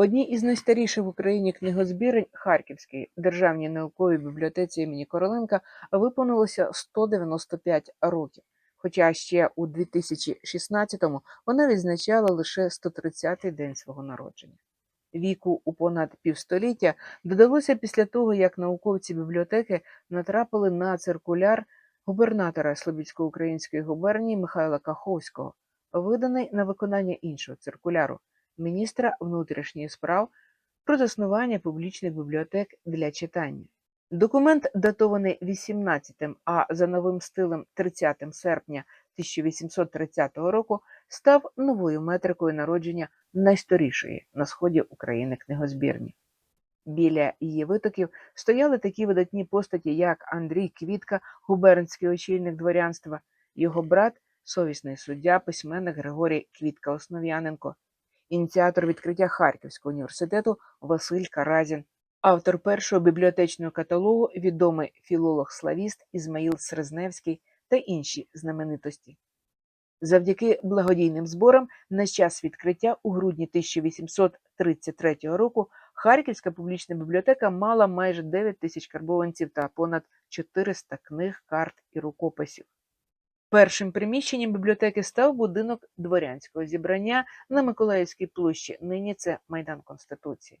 Одній із найстаріших в Україні книгозбірень Харківській державній науковій бібліотеці імені Короленка виповнилося 195 років. Хоча ще у 2016-му вона відзначала лише 130-й день свого народження. Віку у понад півстоліття додалося після того, як науковці бібліотеки натрапили на циркуляр губернатора Слобідсько-української губернії Михайла Каховського, виданий на виконання іншого циркуляру міністра внутрішніх справ про заснування публічних бібліотек для читання. Документ датований 18, а за новим стилем 30 серпня 1830 року став новою метрикою народження найсторішої на сході України книгозбірні. Біля її витоків стояли такі видатні постаті, як Андрій Квітка, губернський очільник дворянства, його брат, совісний суддя, письменник Григорій Квітка Основ'яненко, ініціатор відкриття Харківського університету Василь Каразін, автор першого бібліотечного каталогу, відомий філолог-славіст Ізмаїл Срезневський та інші знаменитості. Завдяки благодійним зборам на час відкриття у грудні 1833 року Харківська публічна бібліотека мала майже 9 тисяч карбованців та понад 400 книг, карт і рукописів. Першим приміщенням бібліотеки став будинок дворянського зібрання на Миколаївській площі. Нині це Майдан Конституції.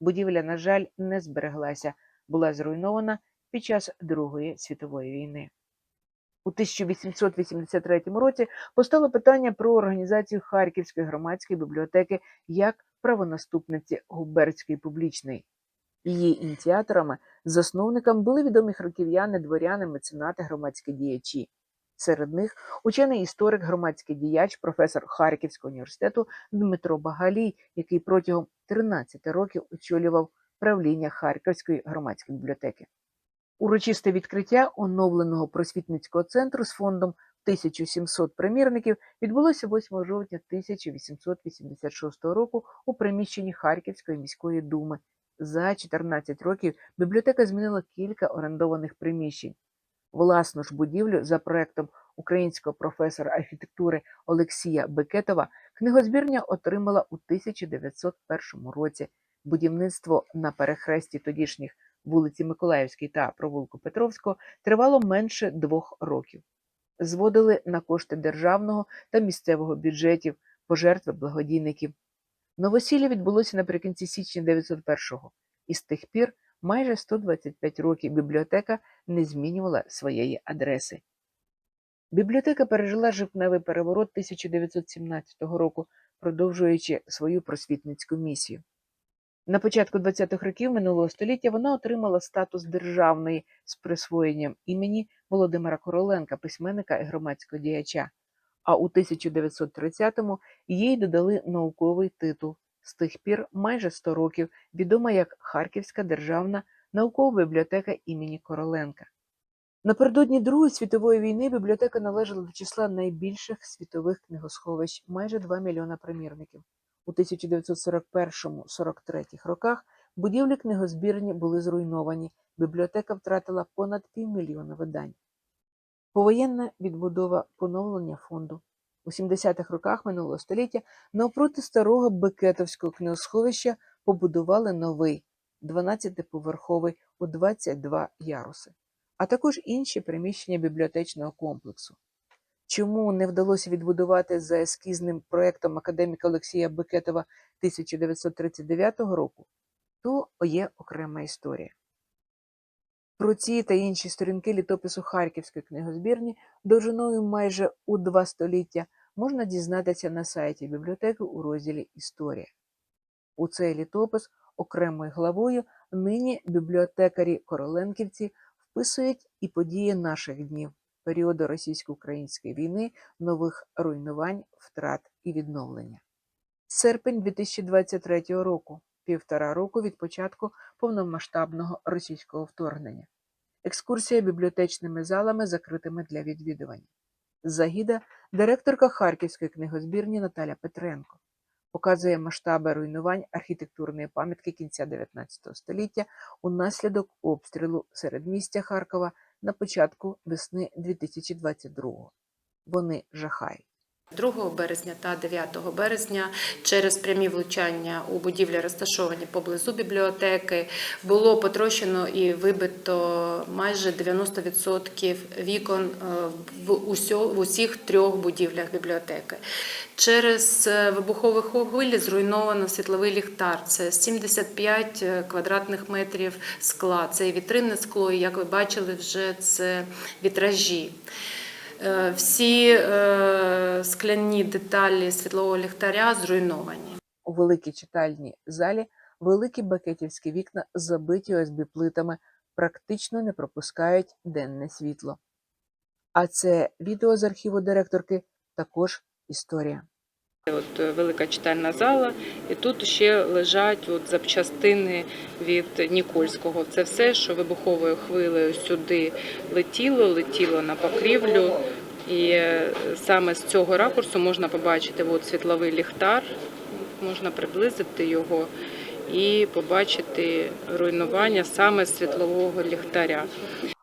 Будівля, на жаль, не збереглася, була зруйнована під час Другої світової війни. У 1883 році постало питання про організацію Харківської громадської бібліотеки як правонаступниці губернської публічної. Її ініціаторами, засновниками були відомі харків'яни, дворяни, меценати, громадські діячі. Серед них учений історик, громадський діяч, професор Харківського університету Дмитро Багалій, який протягом 13 років очолював правління Харківської громадської бібліотеки. Урочисте відкриття оновленого просвітницького центру з фондом 1700 примірників відбулося 8 жовтня 1886 року у приміщенні Харківської міської думи. За 14 років бібліотека змінила кілька орендованих приміщень. Власну ж будівлю за проектом українського професора архітектури Олексія Бекетова книгозбірня отримала у 1901 році. Будівництво на перехресті тодішніх вулиці Миколаївській та провулку Петровського тривало менше двох років. Зводили на кошти державного та місцевого бюджетів, пожертви благодійників. Новосілля відбулося наприкінці січня 901-го, і з тих пір майже 125 років бібліотека не змінювала своєї адреси. Бібліотека пережила жовтневий переворот 1917 року, продовжуючи свою просвітницьку місію. На початку 20-х років минулого століття вона отримала статус державної з присвоєнням імені Володимира Короленка, письменника і громадського діяча. А у 1930-му їй додали науковий титул. З тих пір майже 100 років відома як Харківська державна наукова бібліотека імені Короленка. Напередодні Другої світової війни бібліотека належала до числа найбільших світових книгосховищ майже 2 мільйона примірників. У 1941-43 роках будівлі книгозбірні були зруйновані, бібліотека втратила понад півмільйона видань. Повоєнна відбудова поновлення фонду. У 70-х роках минулого століття навпроти старого Бекетовського книгосховища побудували новий 12-поверховий у 22 яруси, а також інші приміщення бібліотечного комплексу. Чому не вдалося відбудувати за ескізним проєктом академіка Олексія Бекетова 1939 року, то є окрема історія. Про ці та інші сторінки літопису Харківської книгозбірні довжиною майже у два століття можна дізнатися на сайті бібліотеки у розділі Історія. У цей літопис окремою главою нині бібліотекарі Короленківці вписують і події наших днів, періоду російсько-української війни, нових руйнувань, втрат і відновлення. Серпень 2023 року, півтора року від початку повномасштабного російського вторгнення. Екскурсія бібліотечними залами, закритими для відвідування. Загіда директорка Харківської книгозбірні Наталя Петренко. Показує масштаби руйнувань архітектурної пам'ятки кінця 19 століття унаслідок обстрілу середмістя Харкова на початку весни 2022 Вони жахають. 2 березня та 9 березня через прямі влучання у будівлі, розташовані поблизу бібліотеки, було потрощено і вибито майже 90% вікон е, в усіх трьох будівлях бібліотеки. Через е, вибухові хвилі зруйновано світловий ліхтар. Це 75 квадратних метрів скла. Це і вітринне скло, і як ви бачили, вже це вітражі. Е, Всі е, скляні деталі світлового ліхтаря зруйновані. У великій читальній залі великі бакетівські вікна, забиті ОСБ плитами, практично не пропускають денне світло. А це відео з архіву директорки також історія. От е, велика читальна зала, і тут ще лежать от запчастини від Нікольського. Це все, що вибуховою хвилею сюди летіло, летіло на покрівлю. І е, саме з цього ракурсу можна побачити от світловий ліхтар, можна приблизити його і побачити руйнування саме світлового ліхтаря.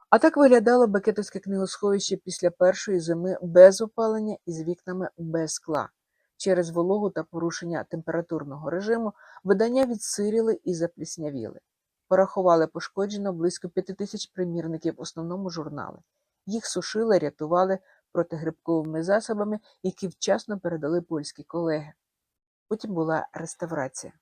А так виглядало бакетовське книгосховище після першої зими без опалення і з вікнами без скла. Через вологу та порушення температурного режиму видання відсиріли і запліснявіли. Порахували пошкоджено близько п'яти тисяч примірників основному журнали. Їх сушили, рятували протигрибковими засобами, які вчасно передали польські колеги. Потім була реставрація.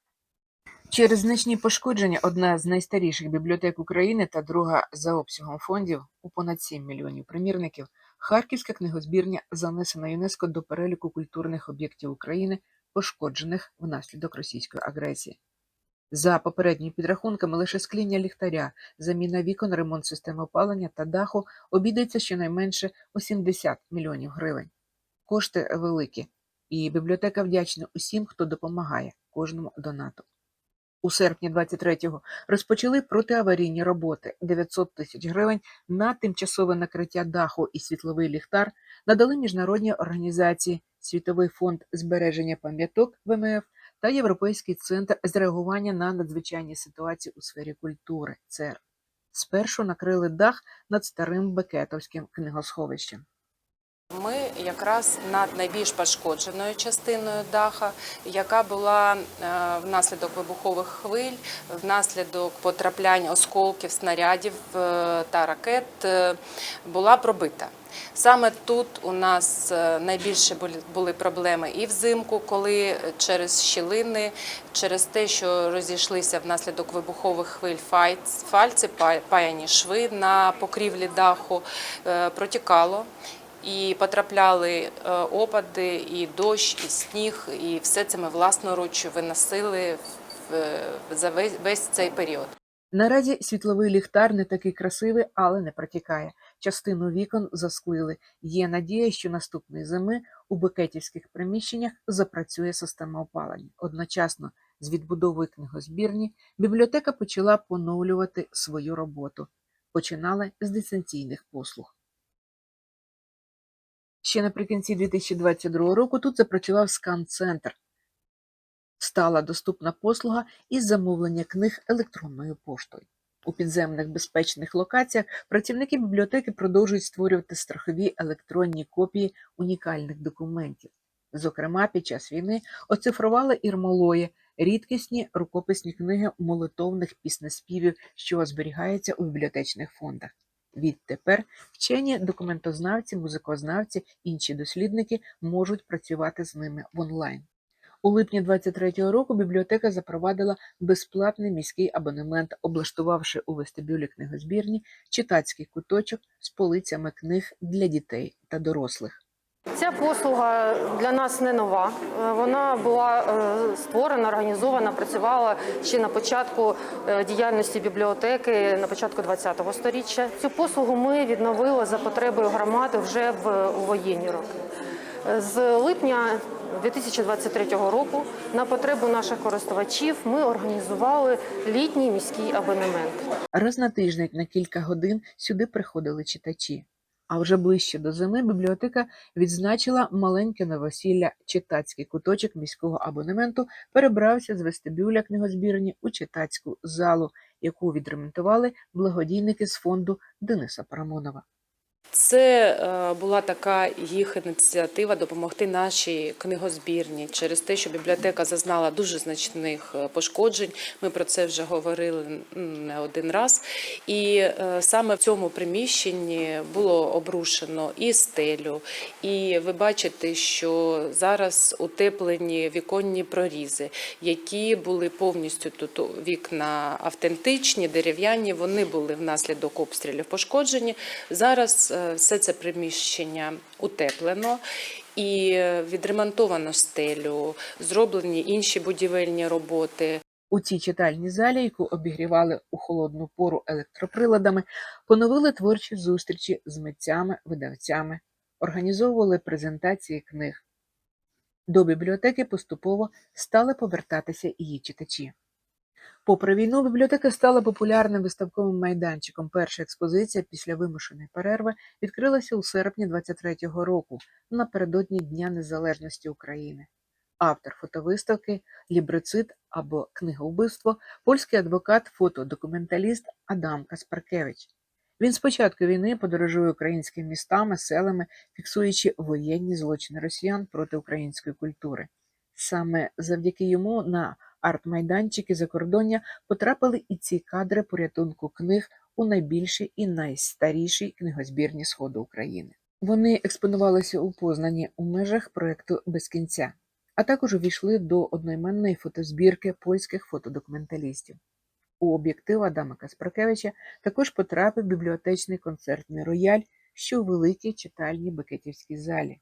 Через значні пошкодження одна з найстаріших бібліотек України та друга за обсягом фондів у понад 7 мільйонів примірників Харківська книгозбірня занесена ЮНЕСКО до переліку культурних об'єктів України, пошкоджених внаслідок російської агресії. За попередніми підрахунками, лише скління ліхтаря, заміна вікон, ремонт системи опалення та даху обійдеться щонайменше у 70 мільйонів гривень. Кошти великі, і бібліотека вдячна усім, хто допомагає кожному донату. У серпні 23-го розпочали протиаварійні роботи 900 тисяч гривень на тимчасове накриття даху і світловий ліхтар надали міжнародні організації Світовий фонд збереження пам'яток ВМФ та Європейський центр з реагування на надзвичайні ситуації у сфері культури ЦЕР. Спершу накрили дах над старим Бекетовським книгосховищем. Ми якраз над найбільш пошкодженою частиною даха, яка була е, внаслідок вибухових хвиль, внаслідок потраплянь осколків, снарядів е, та ракет, е, була пробита. Саме тут у нас найбільше були- проблеми і взимку, коли через щілини, через те, що розійшлися внаслідок вибухових хвиль фальці, паяні шви на покрівлі даху, протікало. І потрапляли е, опади, і дощ, і сніг, і все це ми власноруч виносили за весь, весь цей період. Наразі світловий ліхтар не такий красивий, але не протікає. Частину вікон засклили. Є надія, що наступної зими у бекетівських приміщеннях запрацює система опалення. Одночасно з відбудовою книгозбірні бібліотека почала поновлювати свою роботу. Починали з дистанційних послуг. Ще наприкінці 2022 року тут запрацював скан-центр. Стала доступна послуга із замовлення книг електронною поштою. У підземних безпечних локаціях працівники бібліотеки продовжують створювати страхові електронні копії унікальних документів. Зокрема, під час війни оцифрували ірмолої, рідкісні рукописні книги молитовних піснеспівів, що зберігаються у бібліотечних фондах. Відтепер вчені документознавці, музикознавці, інші дослідники можуть працювати з ними в онлайн. У липні 23-го року бібліотека запровадила безплатний міський абонемент, облаштувавши у вестибюлі книгозбірні читацький куточок з полицями книг для дітей та дорослих. Послуга для нас не нова. Е, Вона була е, створена, організована, працювала ще на початку е, діяльності бібліотеки на початку ХХ століття. Цю послугу ми відновили за потребою громади вже в воєнні роки. З липня 2023 року на потребу наших користувачів ми організували літній міський абонемент. Раз на тиждень на кілька годин сюди приходили читачі. А вже ближче до зими бібліотека відзначила маленьке новосілля читацький куточок міського абонементу перебрався з вестибюля книгозбірні у читацьку залу, яку відремонтували благодійники з фонду Дениса Парамонова. Це е, була така їх ініціатива допомогти нашій книгозбірні через те, що бібліотека зазнала дуже значних е, пошкоджень. Ми про це вже говорили не один раз. І е, саме в цьому приміщенні було обрушено і стелю, і ви бачите, що зараз утеплені віконні прорізи, які були повністю тут вікна автентичні, дерев'яні. Вони були внаслідок обстрілів пошкоджені. Зараз все це приміщення утеплено. І е, відремонтовано стелю, зроблені інші будівельні роботи. У цій читальній залі, яку обігрівали у холодну пору електроприладами, поновили творчі зустрічі з митцями, видавцями, організовували презентації книг. До бібліотеки поступово стали повертатися її читачі. Попри війну, бібліотека стала популярним виставковим майданчиком. Перша експозиція після вимушеної перерви відкрилася у серпні 23-го року напередодні Дня Незалежності України. Автор фотовиставки лібрицид або книговбивство, польський адвокат, фотодокументаліст Адам Каспаркевич. Він з початку війни подорожує українськими містами, селами, фіксуючи воєнні злочини росіян проти української культури. Саме завдяки йому на арт-майданчики закордоння потрапили і ці кадри порятунку книг у найбільшій і найстарішій книгозбірні Сходу України. Вони експонувалися у Познані у межах проекту без кінця а також увійшли до одноіменної фотозбірки польських фотодокументалістів. У об'єктив Адама Каспаркевича також потрапив бібліотечний концертний рояль, що у великій читальній Бекетівській залі.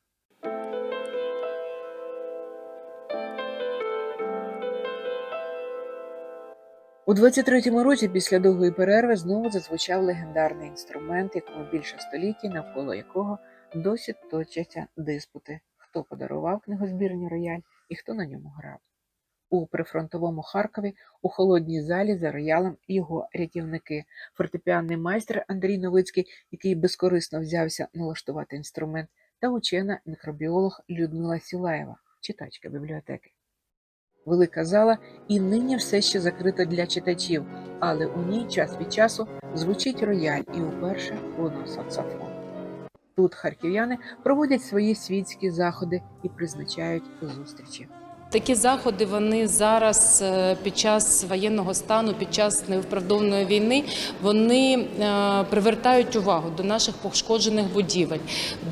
У 23-му році, після довгої перерви, знову зазвучав легендарний інструмент, якому більше століття, навколо якого досі точаться диспути, хто подарував книгозбірні рояль і хто на ньому грав. У прифронтовому Харкові у холодній залі за роялем його рятівники, фортепіанний майстер Андрій Новицький, який безкорисно взявся налаштувати інструмент, та учена мікробіолог Людмила Сілаєва, читачка бібліотеки. Велика зала і нині все ще закрита для читачів, але у ній час від часу звучить рояль і уперше воно саксофон. Тут харків'яни проводять свої світські заходи і призначають зустрічі. Такі заходи вони зараз е, під час воєнного стану, під час невиправдовної війни, вони е, привертають увагу до наших пошкоджених будівель,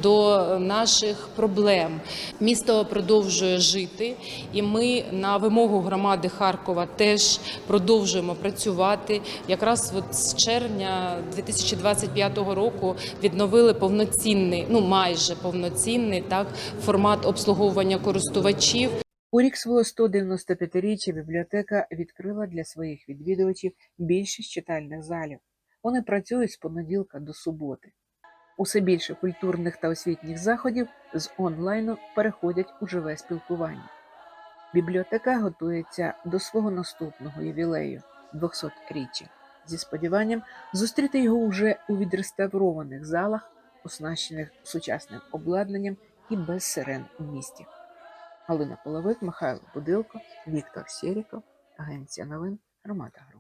до наших проблем. Місто продовжує жити, і ми на вимогу громади Харкова теж продовжуємо працювати. Якраз от з червня 2025 року відновили повноцінний, ну майже повноцінний так формат обслуговування користувачів. У рік свого 195-річчя бібліотека відкрила для своїх відвідувачів більшість читальних залів. Вони працюють з понеділка до суботи. Усе більше культурних та освітніх заходів з онлайну переходять у живе спілкування. Бібліотека готується до свого наступного ювілею 200-річчя зі сподіванням зустріти його уже у відреставрованих залах, оснащених сучасним обладнанням і без сирен у місті. Галина Половик, Михайло Будилко, Віктор Сєріков, Агенція новин Громада Груп.